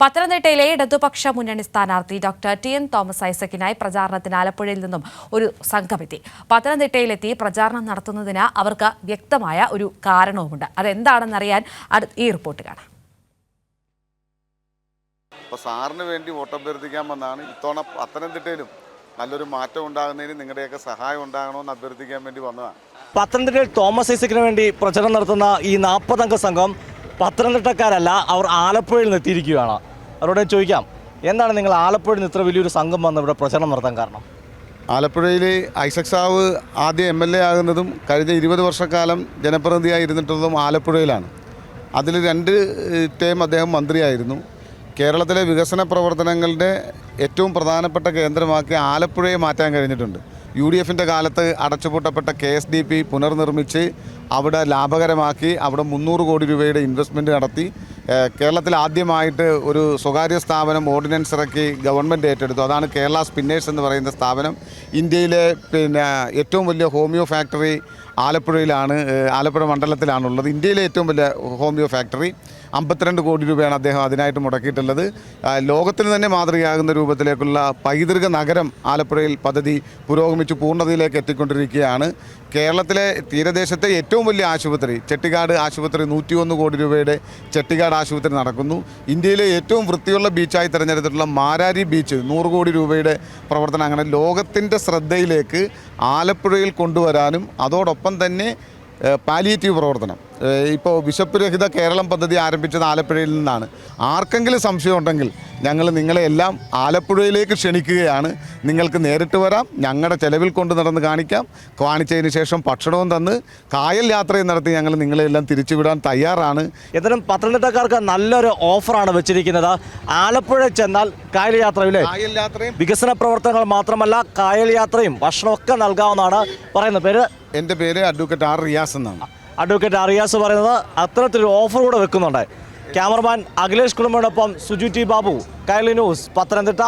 പത്തനംതിട്ടയിലെ ഇടതുപക്ഷ മുന്നണി സ്ഥാനാർത്ഥി ഡോക്ടർ ടി എൻ തോമസ് ഐസക്കിനായി പ്രചാരണത്തിന് ആലപ്പുഴയിൽ നിന്നും ഒരു സംഘമെത്തി. പത്തനംതിട്ടയിലെത്തി പ്രചാരണം നടത്തുന്നതിന് അവർക്ക് വ്യക്തമായ ഒരു കാരണവുമുണ്ട്. അതെന്താണെന്നറിയാൻ ഈ റിപ്പോർട്ട് കാണാം. അപ്പോൾ സാറിന് വേണ്ടി വോട്ട് വോട്ടഭ്യർത്ഥിക്കാൻ വന്നാണ്. ഇത്തവണ പത്തനംതിട്ടയിലും നല്ലൊരു മാറ്റം ഉണ്ടാകുന്നതിന് നിങ്ങളുടെയൊക്കെ സഹായം ഉണ്ടാകണമെന്ന് അഭ്യർത്ഥിക്കാൻ വേണ്ടി വന്നതാണ്. പത്തനംതിട്ടയിൽ തോമസ് ഐസക്കിന് വേണ്ടി പ്രചരണം നടത്തുന്ന ഈ നാൽപ്പതംഗ സംഘം പത്തനംതിട്ടക്കാരല്ല അവർ ആലപ്പുഴയിൽ നിന്ന് എത്തിയിരിക്കുകയാണ്. അവരോട് ചോദിക്കാം എന്താണ് നിങ്ങൾ ആലപ്പുഴയിൽ നിന്ന് ഇത്ര വലിയൊരു സംഘം വന്ന് ഇവിടെ പ്രചരണം നടത്താൻ കാരണം? ആലപ്പുഴയിൽ ഐസക് സാവ് ആദ്യം എം എൽ എ ആകുന്നതും കഴിഞ്ഞ ഇരുപത് വർഷക്കാലം ജനപ്രതിനിധിയായി ഇരുന്നിട്ടുള്ളതും ആലപ്പുഴയിലാണ്. അതിൽ രണ്ട് ടേം അദ്ദേഹം മന്ത്രിയായിരുന്നു. കേരളത്തിലെ വികസന പ്രവർത്തനങ്ങളുടെ ഏറ്റവും പ്രധാനപ്പെട്ട കേന്ദ്രമാക്കി ആലപ്പുഴയെ മാറ്റാൻ കഴിഞ്ഞിട്ടുണ്ട്. യു ഡി എഫിന്റെ കാലത്ത് അടച്ചുപൂട്ടപ്പെട്ട കെ എസ് ഡി പി പുനർനിർമ്മിച്ച് അവിടെ ലാഭകരമാക്കി അവിടെ മുന്നൂറ് കോടി രൂപയുടെ ഇൻവെസ്റ്റ്മെന്റ് നടത്തി. കേരളത്തിൽ ആദ്യമായിട്ട് ഒരു സ്വകാര്യ സ്ഥാപനം ഓർഡിനൻസ് ഇറക്കി ഗവൺമെന്റ് ഏറ്റെടുത്തു. അതാണ് കേരള സ്പിന്നേഴ്സ് എന്ന് പറയുന്ന സ്ഥാപനം. ഇന്ത്യയിലെ പിന്നെ ഏറ്റവും വലിയ ഹോമിയോ ഫാക്ടറി ആലപ്പുഴയിലാണ് ആലപ്പുഴ മണ്ഡലത്തിലാണുള്ളത്. ഇന്ത്യയിലെ ഏറ്റവും വലിയ ഹോമിയോ ഫാക്ടറി. അമ്പത്തിരണ്ട് കോടി രൂപയാണ് അദ്ദേഹം അതിനായിട്ട് മുടക്കിയിട്ടുള്ളത്. ലോകത്തിന് തന്നെ മാതൃകയാകുന്ന രൂപത്തിലേക്കുള്ള പൈതൃക നഗരം ആലപ്പുഴയിൽ പദ്ധതി പുരോഗമിച്ച് പൂർണതയിലേക്ക് എത്തിക്കൊണ്ടിരിക്കുകയാണ്. കേരളത്തിലെ തീരദേശത്തെ ഏറ്റവും വലിയ ആശുപത്രി ചെട്ടിക്കാട് ആശുപത്രി നൂറ്റിയൊന്ന് കോടി രൂപയുടെ ചെട്ടിക്കാട് ആശുപത്രി നടക്കുന്നു. ഇന്ത്യയിലെ ഏറ്റവും വൃത്തിയുള്ള ബീച്ചായി തിരഞ്ഞെടുത്തിട്ടുള്ള മാരാരി ബീച്ച് നൂറ് കോടി രൂപയുടെ പ്രവർത്തനം അങ്ങനെ ലോകത്തിന്റെ ശ്രദ്ധയിലേക്ക് ആലപ്പുഴയിൽ കൊണ്ടുവരാനും അതോടൊപ്പം തന്നെ പാലിയേറ്റീവ് പ്രവർത്തനം. ഇപ്പോൾ വിശപ്പുരഹിത കേരളം പദ്ധതി ആരംഭിച്ചത് ആലപ്പുഴയിൽ നിന്നാണ്. ആർക്കെങ്കിലും സംശയം ഉണ്ടെങ്കിൽ ഞങ്ങൾ നിങ്ങളെ എല്ലാം ആലപ്പുഴയിലേക്ക് ക്ഷണിക്കുകയാണ്. നിങ്ങൾക്ക് നേരിട്ട് വരാം. ഞങ്ങളുടെ ചെലവിൽ കൊണ്ട് നടന്ന് കാണിക്കാം. കാണിച്ചതിന് ശേഷം ഭക്ഷണവും തന്ന് കായൽ യാത്രയും നടത്തി ഞങ്ങൾ നിങ്ങളെല്ലാം തിരിച്ചുവിടാൻ തയ്യാറാണ്. എന്നാലും പത്തനംതിട്ടക്കാർക്ക് നല്ലൊരു ഓഫറാണ് വെച്ചിരിക്കുന്നത്. ആലപ്പുഴ ചെന്നാൽ കായൽ യാത്രയിലെ കായൽ യാത്രയും വികസന പ്രവർത്തനങ്ങൾ മാത്രമല്ല കായൽ യാത്രയും ഭക്ഷണമൊക്കെ നൽകാവുന്നതാണ്. പറയുന്ന പേര്? എന്റെ പേര് അഡ്വക്കേറ്റ് ആർ റിയാസ് എന്നാണ്. അഡ്വക്കേറ്റ് അറിയാസ് പറയുന്നത് അത്തരത്തിലൊരു ഓഫർ കൂടെ വെക്കുന്നുണ്ട്. ക്യാമറമാൻ അഖിലേഷ് കുടുംബയോടൊപ്പം സുജു ടി ബാബു കൈലി ന്യൂസ് പത്തനംതിട്ട.